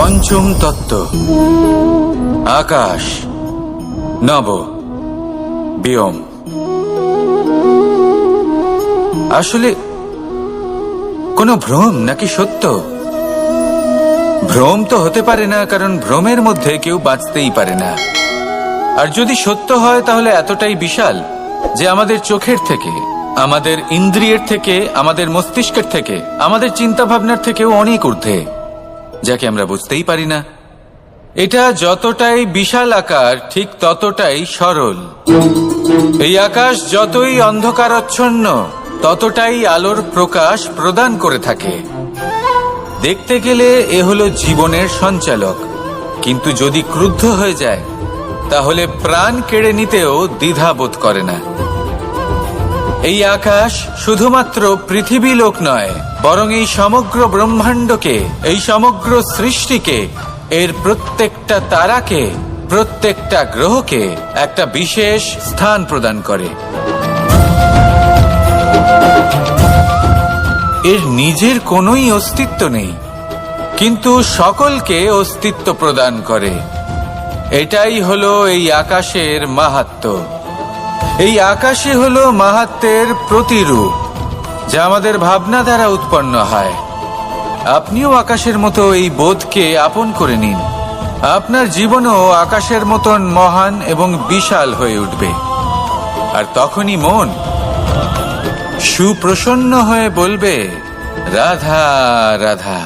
পঞ্চম তত্ত্ব। আকাশ। নব। বিয়ম। আসলে কোনো ভ্রম নাকি সত্য? ভ্রম তো হতে পারে না, কারণ ভ্রমের মধ্যে কেউ বাঁচতেই পারে না। আর যদি সত্য হয়, তাহলে এতটাই বিশাল যে আমাদের চোখের থেকে, আমাদের ইন্দ্রিয়ের থেকে, আমাদের মস্তিষ্কের থেকে, আমাদের চিন্তা ভাবনার থেকেও অনেক ঊর্ধ্বে। যাকে আমরা বুঝতেই পারি না। এটা যতটাই বিশাল আকার, ঠিক ততটাই সরল। এই আকাশ যতই অন্ধকারচ্ছন্ন, ততটাই আলোর প্রকাশ প্রদান করে থাকে। দেখতে গেলে এ হলো জীবনের সঞ্চালক। কিন্তু যদি ক্রুদ্ধ হয়ে যায়, তাহলে প্রাণ কেড়ে নিতেও দ্বিধা বোধ করে না। এই আকাশ শুধুমাত্র পৃথিবী লোক নয়, বরং এই সমগ্র ব্রহ্মাণ্ডকে, এই সমগ্র সৃষ্টিকে, এর প্রত্যেকটা তারাকে, প্রত্যেকটা গ্রহকে একটা বিশেষ স্থান প্রদান করে। এর নিজের কোনোই অস্তিত্ব নেই, কিন্তু সকলকে অস্তিত্ব প্রদান করে। এটাই হলো এই আকাশের মাহাত্ম্য এই আকাশে হলো মাহাত্মের প্রতিরূপ, যা আমাদের ভাবনা দ্বারা উৎপন্ন হয়। আপনিও আকাশের মতো এই বোধকে আপন করে নিন। আপনার জীবনও আকাশের মতন মহান এবং বিশাল হয়ে উঠবে। আর তখনই মন সুপ্রসন্ন হয়ে বলবে, রাধা রাধা।